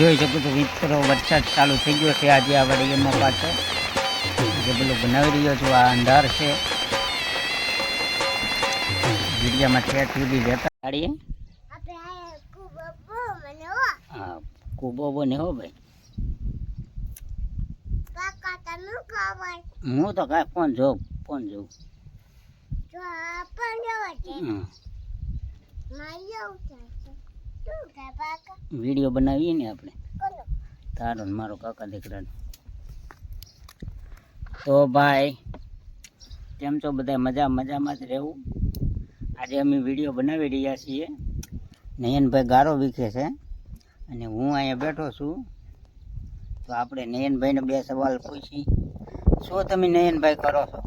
જોઈ શકું તો મિત્રો વરસાદ ચાલુ થઈ ગયો છે. આજે આ વડીમાં પાછો જે પેલું બનાવી રહ્યો છું આ અંધાર છે. વિડીયામાં છે સુધી જતા ગાડીએ હો. હા કૂબો બને હો ભાઈ. હું તો કાંઈ ફોન જોઉં ફોન જોઉં. જો આ છે. વીડિયો બનાવીએ ને આપણે. તારો ને મારો કાકા દીકરાનો. તો ભાઈ કેમ છો બધા? મજા મજામાં જ રહેવું? આજે અમે વીડિયો બનાવી રહ્યા છીએ. નયનભાઈ ગારો વીખે છે. અને હું અહીંયા બેઠો છું. તો આપણે નયનભાઈને બે સવાલ પૂછી શું તમે નયનભાઈ કરો છો?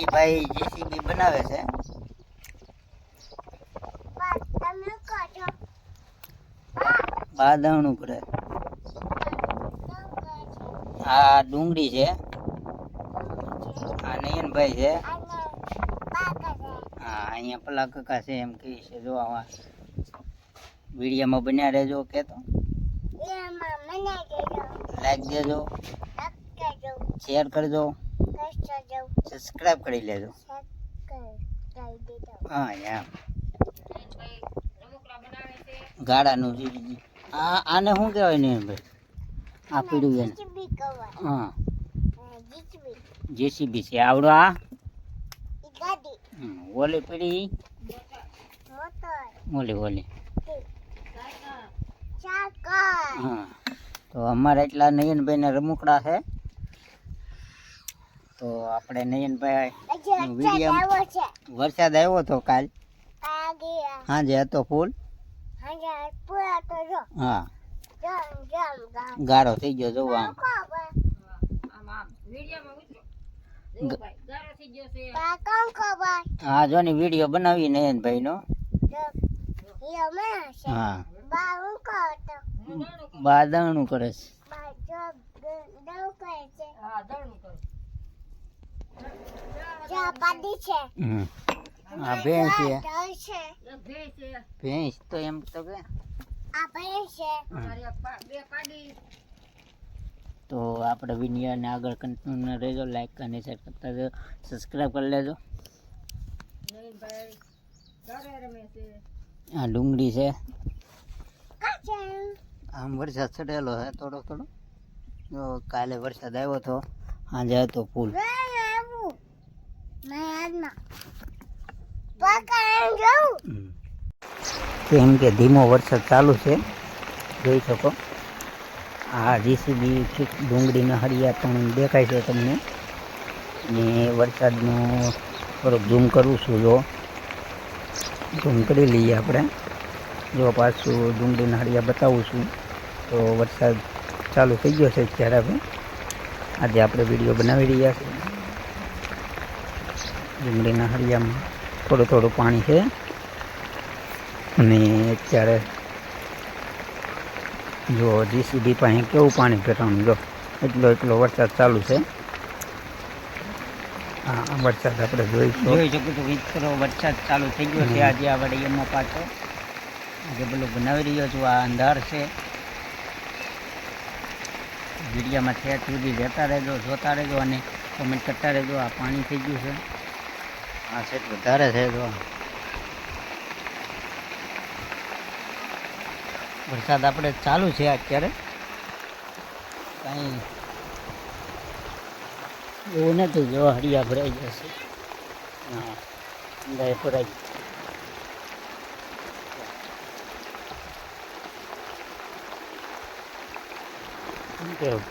એ ભાઈ જેસીબી બનાવે છે બા તમે કહો છો બાદણું કરે આ ડુંગળી છે. આ નયનભાઈ છે. હા, અહીંયા પેલા કાકા છે એમ કહે છે. જો આવા વિડીયામાં બન્યા રહેજો કે તો લાઈક દેજો. શેર કરજો. સબસ્ક્રાઈબ કરી લેજો. હા યા ગાડાનું આ આને શું કહેવાય ને ભાઈ? આ પીડું એને. હા. જેસીબી છે. આવડો આ? ઓલી પીડી? ઓલી ઓલી. હા. તો અમારે એટલા નયનભાઈને રમૂકડા છે. તો આપણે નયનભાઈ વરસાદ આવ્યો હતો કાલ? સાંજે હતો ફૂલ. હા. ગારો થઈ ગયો જોવો આમ. હા જો ને વીડિયો બનાવી નયનભાઈ નો હા. બાદણું કરે? છે. હમ. આ ભેંસ છે. ભેંસ તો એમ તો કે. તો આપણે વિડીયોને આગળ કન્ટિન્યુ રહેજો. લાઈક અને શેર કરતા રહેજો. સબસ્ક્રાઈબ કરી લેજો. આ ડુંગળી છે. આમ વરસાદ ચડેલો છે થોડો થોડો જો કાલે વરસાદ આવ્યો હતો આજે હતો ફૂલ. કેમ કે ધીમો વરસાદ ચાલુ છે. જોઈ શકો. આ જીસીબી ડુંગળીના હરિયા પણ દેખાય છે તમને. ને વરસાદનું થોડુંક ઝૂમ કરું છું જો. ઝૂમ કરી લઈએ આપણે. જો પાછું ડુંગળીના હરિયા બતાવું છું. તો વરસાદ ચાલુ થઈ ગયો છે અત્યારે હવે. આજે આપણે વીડિયો બનાવી રહ્યા છીએ. ડુંગળીના હરિયામાં. થોડું થોડું પાણી છે. અને અત્યારે જો જીસીબી પાસે કેવું પાણી ફેરવાનું જો એટલો એટલો વરસાદ ચાલુ છે. હા વરસાદ આપણે જોઈશું. જોઈ શકું છું મિત્રો વરસાદ ચાલુ થઈ ગયો છે આજે આ વડીયામાં પાછો. આજે પેલું બનાવી રહ્યો છું આ અંધાર છે. વિડીયામાં ઠેઠ સુધી જતા રહેજો જોતા રહેજો અને કમેન્ટ કરતા રહેજો આ પાણી થઈ ગયું છે. આ સેટ વધારે છે જો. વરસાદ આપણે ચાલુ છે અત્યારે. કાંઈ એવું નથી જો, હરિયા ભરાઈ જશે હા ગાય ભરાઈ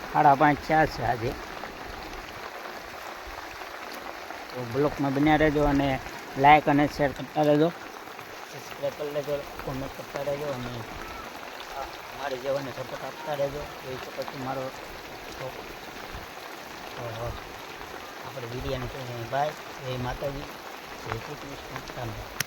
સાડા પાંચ ચાર છે આજે? તો બ્લોકમાં બન્યા રહેજો અને લાઇક અને શેર કરતા રહેજો. સબસ્ક્રાઈબ કરી લેજો કોમેન્ટ કરતા રહેજો અને મારી જેવાને સપોર્ટ આપતા રહેજો. એ તો મારો આપણે વિડીયાને કહીએ બાય જય માતાજી. જય કૃષ્ણ.